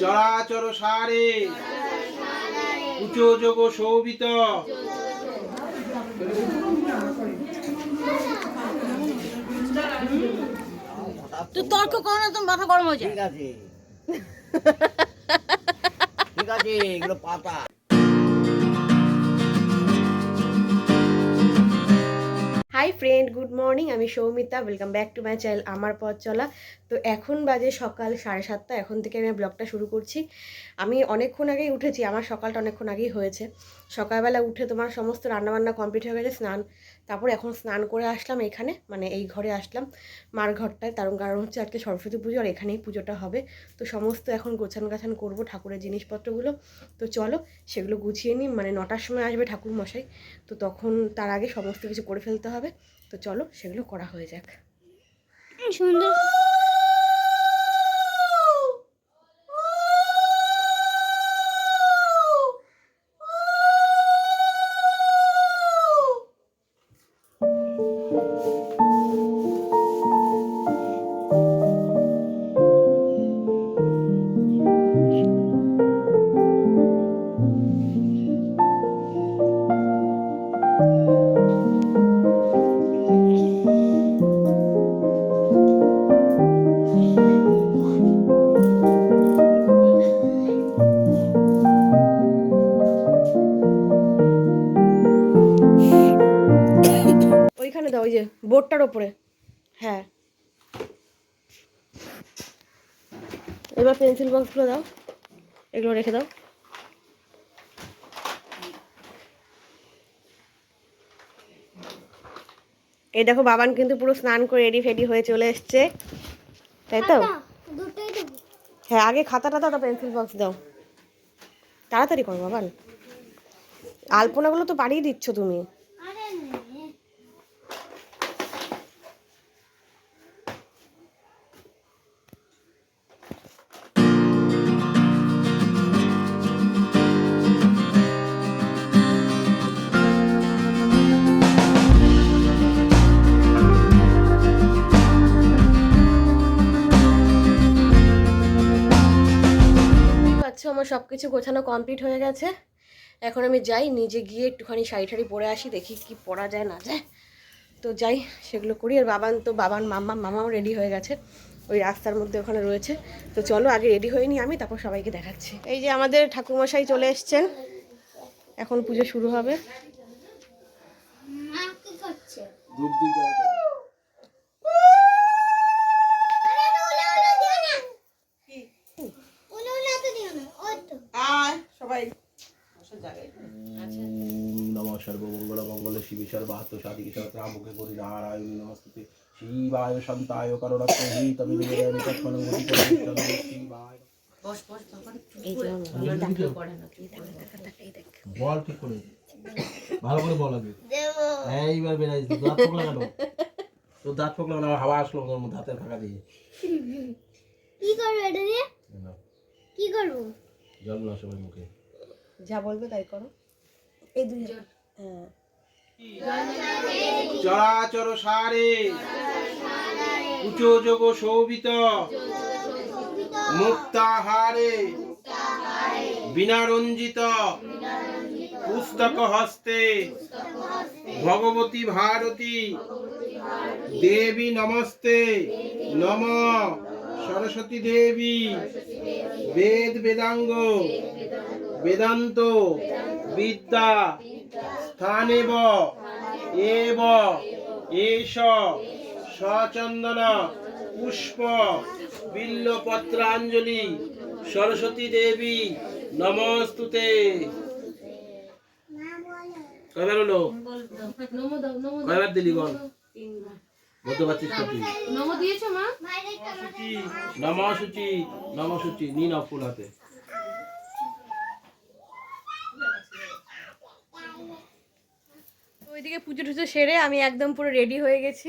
চরাচর সারে উচো যোগ শোভিত। তুই তর্ক কর না তুমি মাথা গরম হয়ে যায়। ঠিক আছে। ঠিক আছে এগুলো পাতা। হাই ফ্রেন্ড, গুড মর্নিং, আমি Soumita, welcome back to my channel আমার পথ চলা। তো এখন বাজে সকাল সাড়ে সাতটা, এখন থেকে আমি ব্লগটা শুরু করছি। আমি অনেকক্ষণ আগেই উঠেছি, আমার সকালটা অনেকক্ষণ আগেই হয়েছে। সকালবেলা উঠে তোমার সমস্ত রান্নাবান্না কমপ্লিট হয়ে গেছে, স্নান তারপর এখন স্নান করে আসলাম এখানে মানে এই ঘরে আসলাম। মার ঘরটায়, তার কারণ হচ্ছে আজকে সরস্বতী পুজো আর এখানেই পুজোটা হবে। তো সমস্ত এখন গোছান গাছান করব ঠাকুরের জিনিসপত্রগুলো। তো চলো সেগুলো গুছিয়ে নিই মানে নটার সময় আসবে ঠাকুর মশাই তো তখন তার আগে সমস্ত কিছু করে ফেলতে হবে। তো চলো সেগুলো করা হয়ে যাক। সুন্দর। বক্সগুলো দাও। এগুলো রেখে দাও। এই দেখো বাবান কিন্তু পুরো স্নান করে রেডি ফেডি হয়ে চলে এসছে। তাই তো? হ্যাঁ আগে খাতাটা দাও পেন্সিল বক্স দাও। তাড়াতাড়ি করো বাবান। আলপনাগুলো তো বাড়িয়ে দিচ্ছ তুমি। সব কিছু গোছানো কমপ্লিট হয়ে গেছে। এখন আমি যাই, নিজে গিয়ে একটুখানি শাড়ি ঠাড়ি পরে আসি, দেখি কি পরা যায়, না যায়। তো যাই, সেগুলো করি। আর বাবান তো বাবান মাম্মা, মামাও রেডি হয়ে গেছে। ওই রাস্তার মধ্যে ওখানে রয়েছে। তো চলো, আগে রেডি হয়ে নিই আমি, তারপর সবাইকে দেখাচ্ছি। এই যে আমাদের ঠাকুরমশাই চলে এসছেন। এখন পুজো শুরু হবে। ধূপ দিতে হবে। নম সর্বমঙ্গল মঙ্গল শিবে সর্বাত্ম সাধিকে সর্বাত্মকে করি নারায়ণ নমস্তে শিবায় শান্তায় করুণাত্ম হি তবে বিজয় নিকটমন গতি করে শিবায়। বল ঠিক করে ভালো করে বল আগে। এইবার বেরাই দাঁত ফোকলা কেন? তোর দাঁত ফোকলা কেন হাওয়া আসলো তোর হাতের ফাঁকা দিয়ে। কি করব এটা দিয়ে? কি করব? জল না সবাই মুখে। যা বলবে তাই করো। এই দুই। হ্যাঁ। চরাচর সারে উচো যোগ শোভিত মুক্তাহারে। বিনা রঞ্জিত পুস্তক হস্তে ভগবতী ভারতী। দেবী নমস্তে। নম। সরস্বতী দেবী। বেদ বেদাঙ্গ। বেদান্ত বিদ্যা স্থানেব এব এষ সচন্দন পুষ্প বিল্লপত্রাঞ্জলি সরস্বতী দেবী নমস্তুতে। কয়বার হলো? কয়বার দিলি গল বলতে পারছিস তো তুই নম সূচি নম সূচি নি না ফুল হাতে। ওইদিকে পুজো টুজো সেরে আমি একদম পুরো রেডি হয়ে গেছি।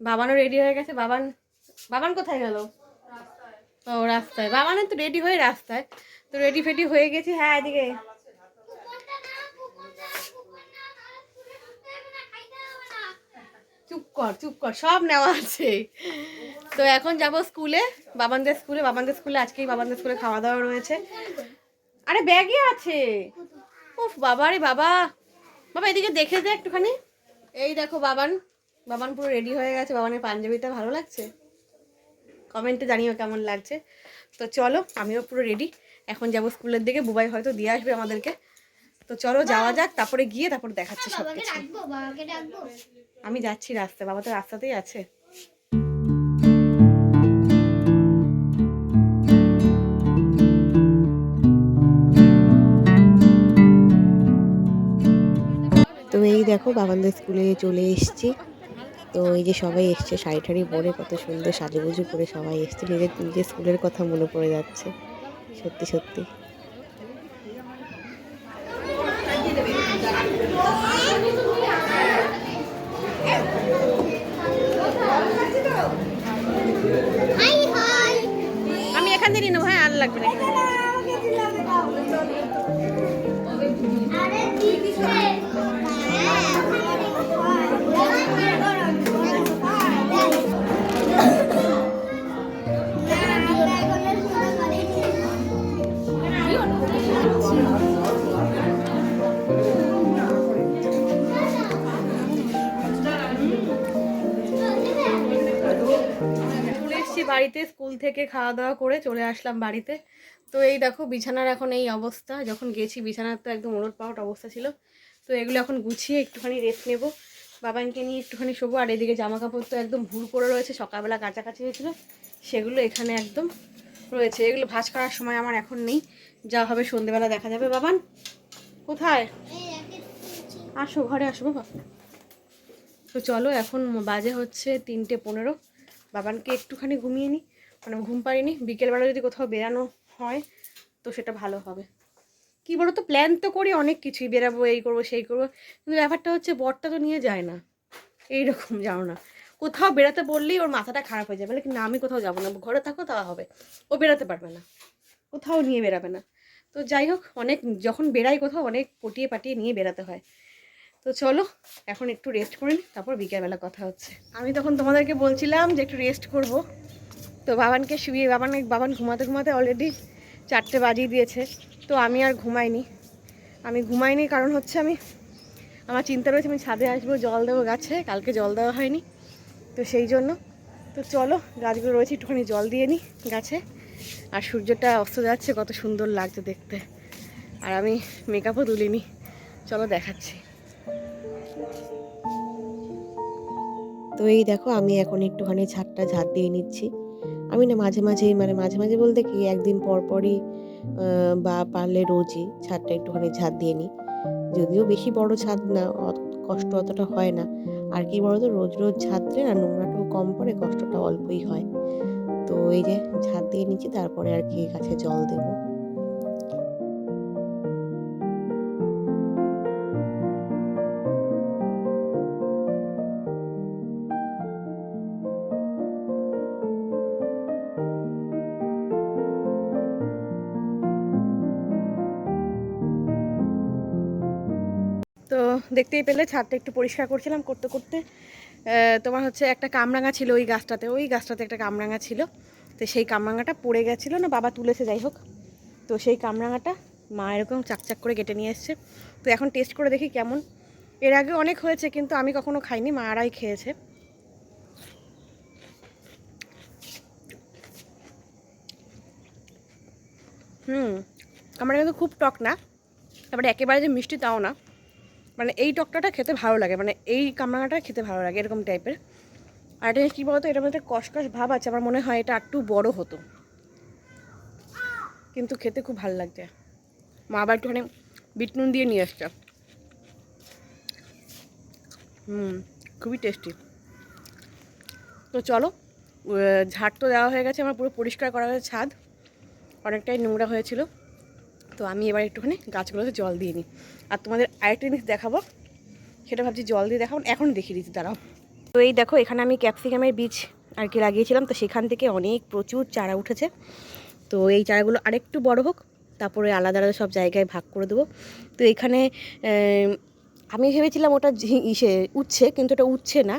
বাবানও রেডি হয়ে গেছে। বাবান বাবান কোথায় গেল? ও, রাস্তায়। বাবানের তো রেডি হয়ে রাস্তায়। তো রেডি ফেডি হয়ে গেছি। হ্যাঁ এদিকে। চুপ কর চুপ কর। সব নেওয়া আছে। তো এখন যাব স্কুলে, বাবানদের স্কুলে। বাবানদের স্কুলে আজকেই বাবানদের স্কুলে খাওয়া দাওয়া রয়েছে। আরে ব্যাগে আছে। উফ বাবা রে বাবা। বাবা এদিকে দেখে দে একটুখানি। এই দেখো বাবান বাবান পুরো রেডি হয়ে গেছে। বাবানের পাঞ্জাবিটা ভালো লাগছে? কমেন্টে জানিও কেমন লাগছে? তো চলো আমিও পুরো রেডি এখন যাব স্কুলের দিকে বুবাই হয়তো দিয়ে আসবে আমাদেরকে। তো চলো যাওয়া যাক তারপরে গিয়ে তারপর দেখাচ্ছি সব কিছু আমি যাচ্ছি রাস্তায় বাবা তো রাস্তাতেই আছে। বাবানদের স্কুলে চলে এসছি। তো এই যে সবাই এসছে, শাড়ি ঠাড়ি পরে কত সুন্দর সাজুগুজু করে সবাই এসছে। নিজের নিজের স্কুলের কথা মনে পড়ে যাচ্ছে। সত্যি সত্যি। স্কুল থেকে খাওয়া দাওয়া করে চলে আসলাম বাড়িতে। তো এই দেখো বিছানার এখন এই অবস্থা। যখন গেছি বিছানার তো একদম ওলট পালট অবস্থা ছিল। তো এগুলো এখন গুছিয়ে একটুখানি রেস্ট নেব। বাবানকে নিয়ে একটুখানি শোবো। আর এদিকে জামা কাপড় তো একদম ভুল করে রয়েছে। সকালবেলা কাছাকাছি হয়েছিল। সেগুলো এখানে একদম রয়েছে। এগুলো ভাঁজ করার সময় আমার এখন নেই। যা হবে সন্ধেবেলা দেখা যাবে। বাবান, কোথায়? আসো, ঘরে আসো বাবা। তো চলো, এখন বাজে হচ্ছে তিনটে পনেরো। বাবানকে একটুখানি ঘুমিয়ে নিই মানে ঘুম পাড়িনি। বিকেলবেলা যদি কোথাও বেরানো হয়, তো সেটা ভালো হবে। কি বলো তো প্ল্যান তো করি অনেক কিছুই। বেরাবো এই করব, সেই করব। কিন্তু ব্যাপারটা হচ্ছে বরটা তো নিয়ে যায় না। এইরকম যাও না। কোথাও বেরাতে বললেই ওর মাথাটা খারাপ হয়ে যাবে কিন্তু আমি কোথাও যাব না। ঘরে থাকো তা হবে। ও বেরাতে পারবে না। কোথাও নিয়ে বেরাবে না। তো যাই হোক, অনেক, যখন বেরাই কোথাও, অনেক পটিয়ে পাটিয়ে নিয়ে বেরাতে হয়। তো চলো, এখন একটু রেস্ট করে নিই তারপর বিকেলবেলা কথা হচ্ছে। আমি তখন তোমাদেরকে বলছিলাম যে একটু রেস্ট করব। তো বাবানকে শুয়ে, বাবান বাবান ঘুমাতে ঘুমাতে অলরেডি চারটে বাজিয়ে দিয়েছে। তো আমি আর ঘুমাইনি। আমি ঘুমাইনি কারণ হচ্ছে আমি, আমার চিন্তা রয়েছে আমি ছাদে আসব, জল দেবো গাছে, কালকে জল দেওয়া হয়নি। তো সেই জন্য, তো চলো গাছগুলো রয়েছে, একটুখানি জল দিয়ে নিই গাছে। আর সূর্যটা অস্ত যাচ্ছে, কত সুন্দর লাগছে দেখতে। আর আমি মেকআপও তুলিনি। চলো দেখাচ্ছি। তো এই দেখো, আমি এখন একটুখানি ছাদটা ঝাড় দিয়ে নিচ্ছি। আমি না মাঝে মাঝেই মানে মাঝে মাঝে বলতে কি, একদিন পর পরই বা পারলে রোজই ছাদটা একটুখানি ঝাঁত দিয়ে নিই। যদিও বেশি বড় ছাদ না কষ্ট অতটা হয় না। আর কি বলতো, রোজ রোজ ঝাড় দিলে না নোংরাটাও কম পড়ে, কষ্টটা অল্পই হয়। তো এই যে ছাদ দিয়ে নিচ্ছি, তারপরে আর কি গাছে জল দেবো। তো দেখতেই পেলে, ছাদটা একটু পরিষ্কার করছিলাম করতে করতে। তোমার হচ্ছে একটা কামরাঙা ছিল ওই গাছটাতে ওই গাছটাতে একটা কামরাঙা ছিল। তো সেই কামরাঙাটা পড়ে গেছিল, না বাবা তুলেছে, যাই হোক। তো সেই কামরাঙাটা মা এরকম চাকচাক করে কেটে নিয়ে এসছে। তো এখন টেস্ট করে দেখি কেমন। এর আগে অনেক হয়েছে, কিন্তু আমি কখনো খাইনি, মা আরাই খেয়েছে। হুম, কামরাঙা কিন্তু খুব টক না। তারপরে একেবারে যে মিষ্টি তাও না। মানে এই টকটাটা খেতে ভালো লাগে মানে এই কামরাঙাটা খেতে ভালো লাগে, এরকম টাইপের আর এটা কী বলতো এটার মধ্যে কষকস ভাব আছে, আমার মনে হয় এটা একটু বড় হতো। কিন্তু খেতে খুব ভালো লাগছে। মা আবার একটুখানি বিট নুন দিয়ে নিয়ে আসছে। হুম, খুবই টেস্টি তো চলো ঝাড় তো দেওয়া হয়ে গেছে, আমার পুরো পরিষ্কার করা হয়েছে ছাদ। অনেকটাই নোংরা হয়েছিল। তো আমি এবার একটুখানি গাছগুলোতে জল দিয়ে নিই। আর তোমাদের আরেকটা জিনিস দেখাবো, সেটা ভাবছি জল দিয়ে দেখাবো, এখন দেখিয়ে দিচ্ছি, দাঁড়াও। তো এই দেখো, এখানে আমি ক্যাপসিকামের বীজ আর কি লাগিয়েছিলাম, তো সেখান থেকে অনেক প্রচুর চারা উঠেছে। তো এই চারাগুলো আরেকটু বড় হোক, তারপরে আলাদা আলাদা সব জায়গায় ভাগ করে দেবো। তো এখানে আমি ভেবেছিলাম ওটা ইসে, উচ্ছে, কিন্তু ওটা উচ্ছে না।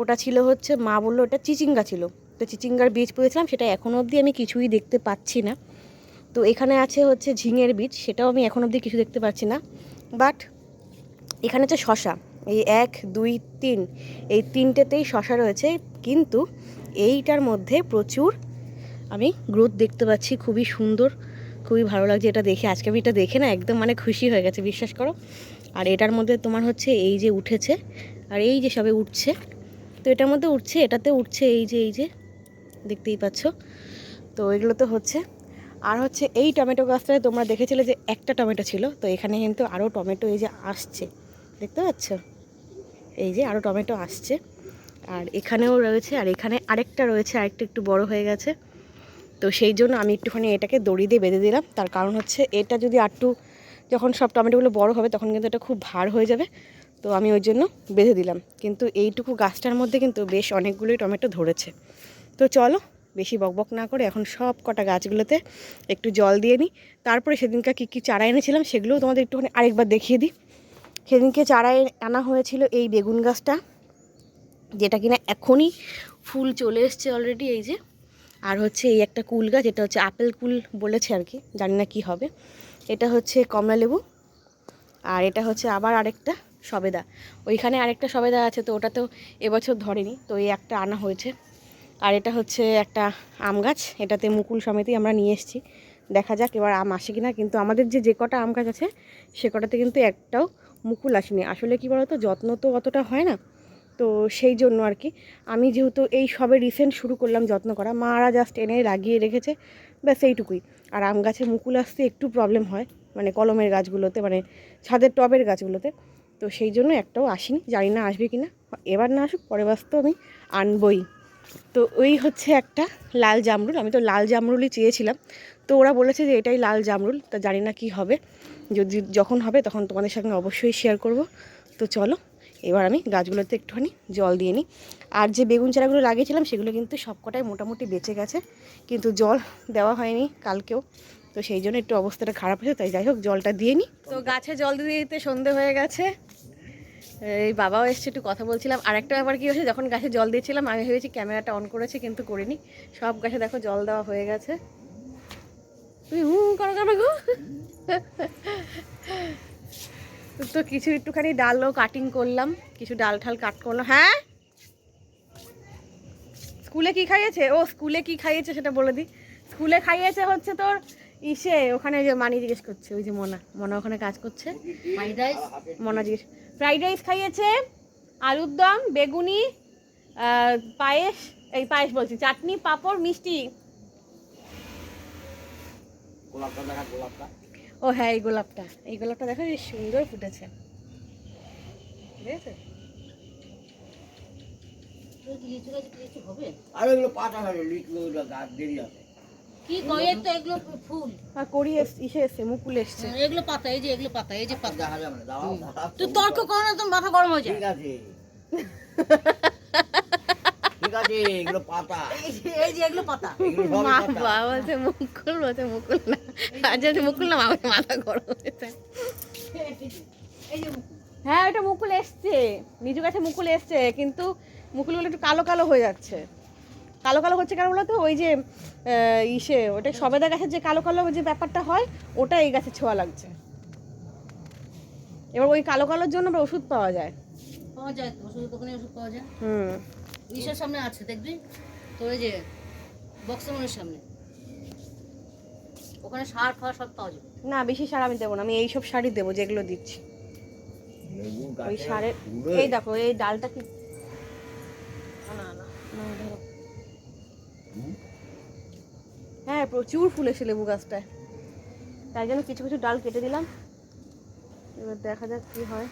ওটা ছিল হচ্ছে, মা বলল ওটা চিচিঙ্গা ছিল। তো চিচিঙ্গার বীজ পুঁতেছিলাম সেটা এখনও অবধি আমি কিছুই দেখতে পাচ্ছি না। তো এখানে আছে হচ্ছে ঝিঙের বীজ, সেটাও আমি এখন অবধি কিছু দেখতে পাচ্ছি না। বাট এখানে হচ্ছে শশা, এই এক, দুই, তিন, এই তিনটেতেই শশা রয়েছে। কিন্তু এইটার মধ্যে প্রচুর আমি গ্রোথ দেখতে পাচ্ছি, খুবই সুন্দর, খুবই ভালো লাগছে এটা দেখে। আজকে আমি এটা দেখে না একদম মানে খুশি হয়ে গেছে, বিশ্বাস করো। আর এটার মধ্যে তোমার হচ্ছে এই যে উঠেছে, আর এই যে সবে উঠছে, তো এটার মধ্যে উঠছে, এটাতে উঠছে এই যে এই যে, দেখতেই পাচ্ছ। তো এগুলো তো হচ্ছে। আর হচ্ছে এই টমেটো গাছটায় তোমরা দেখেছিলে যে একটা টমেটো ছিল, তো এখানে কিন্তু আরও টমেটো এই যে আসছে, দেখতে পাচ্ছ? এই যে আরও টমেটো আসছে, আর এখানেও রয়েছে, আর এখানে আরেকটা রয়েছে, আরেকটা একটু বড় হয়ে গেছে। তো সেই জন্য আমি একটুখানি এটাকে দড়ি দিয়ে বেঁধে দিলাম। তার কারণ হচ্ছে এটা যদি আরটু যখন সব টমেটোগুলো বড় হবে, তখন কিন্তু এটা খুব ভার হয়ে যাবে। তো আমি ওই জন্য বেঁধে দিলাম। কিন্তু এইটুকু গাছটার মধ্যে কিন্তু বেশ অনেকগুলোই টমেটো ধরেছে। তো চলো বেশি বকবক না করে এখন সব কটা গাছগুলোতে একটু জল দিয়ে নিই। তারপরে সেদিনকার কী কী চারা এনেছিলাম সেগুলোও তোমাদের একটুখানি আরেকবার দেখিয়ে দিই। সেদিনকে চারায় আনা হয়েছিল এই বেগুন গাছটা, যেটা কিনা এখনই ফুল চলে এসছে অলরেডি এই যে। আর হচ্ছে এই একটা কুল গাছ, এটা হচ্ছে আপেল কুল বলেছে আর কি, জানি না কী হবে। এটা হচ্ছে কমলা লেবু, আর এটা হচ্ছে আবার আরেকটা সবেদা। ওইখানে আরেকটা সবেদা আছে, তো ওটা তো এবছর ধরেনি, তো এই একটা আনা হয়েছে। আর এটা হচ্ছে একটা আম গাছ। এটাতে মুকুল সমেতই আমরা নিয়ে এসেছি। দেখা যাক এবার আম আসে কিনা, কিন্তু আমাদের যে যে কটা আম গাছ আছে, সে কটাতে কিন্তু একটাও মুকুল আসেনি। আসলে কি বলতো, যত্ন তো অতটা হয় না। তো সেই জন্য আর কি, আমি যেহেতু এই সবে রিসেন্ট শুরু করলাম যত্ন করা, মারা জাস্ট এনে লাগিয়ে রেখেছে, ব্যাস এইটুকুই। আর আম গাছে মুকুল আসতে একটু প্রবলেম হয় মানে কলমের গাছগুলোতে মানে ছাদের টবের গাছগুলোতে। তো সেই জন্য একটাও আসেনি, জানি না আসবে কি না এবার না আসুক, পরের তো আমি আনবই। তো ওই হচ্ছে একটা লাল জামরুল। আমি তো লাল জামরুলই চেয়েছিলাম। তো ওরা বলেছে যে এটাই লাল জামরুল। তা জানি না কি হবে। যদি যখন হবে তখন তোমাদের সঙ্গে অবশ্যই শেয়ার করব। তো চলো, এবার আমি গাছগুলোতে একটুখানি জল দিয়ে নিই। আর যে বেগুন চারাগুলো লাগিয়েছিলাম সেগুলো কিন্তু সবকটাই মোটামুটি বেঁচে গেছে। কিন্তু জল দেওয়া হয়নি কালকেও। তো সেই জন্য একটু অবস্থাটা খারাপ হয়েছে। তাই যাই হোক, জলটা দিয়ে নিই। তো গাছে জল দিতে দিতে সন্ধে হয়ে গেছে। এই বাবাও এসছে একটু কথা বলছিলাম। আর একটা ব্যাপার কী হয়েছে যখন গাছে জল দিয়েছিলাম আমি ভেবেছি ক্যামেরাটা অন করেছি কিন্তু করিনি। সব গাছে দেখো জল দেওয়া হয়ে গেছে। তুমি হু করো কেন গো? তো কিছু একটুখানি ডালও কাটিং করলাম কিছু ডাল ঠাল কাট করলাম। হ্যাঁ? স্কুলে কি খাইয়েছে? ও স্কুলে কি খাইয়েছে সেটা বলে দিই। স্কুলে খাইয়েছে হচ্ছে তোর ইসে ওখানে যে মানি জিজ্ঞেস করছে ওই যে মনা। মনা ওখানে কাজ করছে। মনা জিজ্ঞেস ফ্রাইড রাইস খাইয়েছে আলুর দম বেগুনি পায়েস এই পায়েস বলছি চাটনি পাঁপড় মিষ্টি। ও হ্যাঁ এই গোলাপটা। এই গোলাপটা দেখো বেশ সুন্দর ফুটেছে। ঠিক আছে হবে? আর এগুলো পাতা হবে লিচু গাছ দেরি আছে। কি কয়ের তো এগুলো ফুল। আর করি এস- ইসে মুকুল এসছে। এগুলো পাতা এই যে এগুলো পাতা এই যে পাতা। না দাঁড়াও দাঁড়াও। তুই তর্ক করো না তুমি মাথা গরম হয়ে যায়। ঠিক আছে। ঠিক আছে এগুলো পাতা। এই যে- এগুলো পাতা। মা বাবা বলছে মুকুল বলছে মুকুল না। আজ মুকুল না আমার মাথা গরম হয়েছে এই যে হ্যাঁ ওটা মুকুল এসছে। নিচু গাছে মুকুল এসছে কিন্তু মুকুলগুলো একটু কালো কালো হয়ে যাচ্ছে। কালো কালো হচ্ছে কেন বলতো? ওই যে ইসে ওটা সবেদা গাছের যে কালো কালো যে ব্যাপারটা হয় ওটা এই গাছে ছোঁয়া লাগছে। এবার ওই কালো কালোর জন্য আবার ওষুধ পাওয়া যায়। পাওয়া যায় তো ওষুধের দোকানে ওষুধ পাওয়া যায়। হুম। ইসের সামনে আছে দেখবি? তো ওই যে বক্সমনের সামনে। ওখানে সার ফার সব পাওয়া যাবে। না বেশি সার আমি দেবো না আমি এইসব শাড়ি দেবো যেগুলো দিচ্ছি। ওই সারের এই দেখো এই ডালটা কি? না না না হ্যাঁ প্রচুর ফুল এসে লেবু গাছটায়। তাই জন্য কিছু কিছু ডাল কেটে দিলাম। এবার দেখা যাক কি হয়।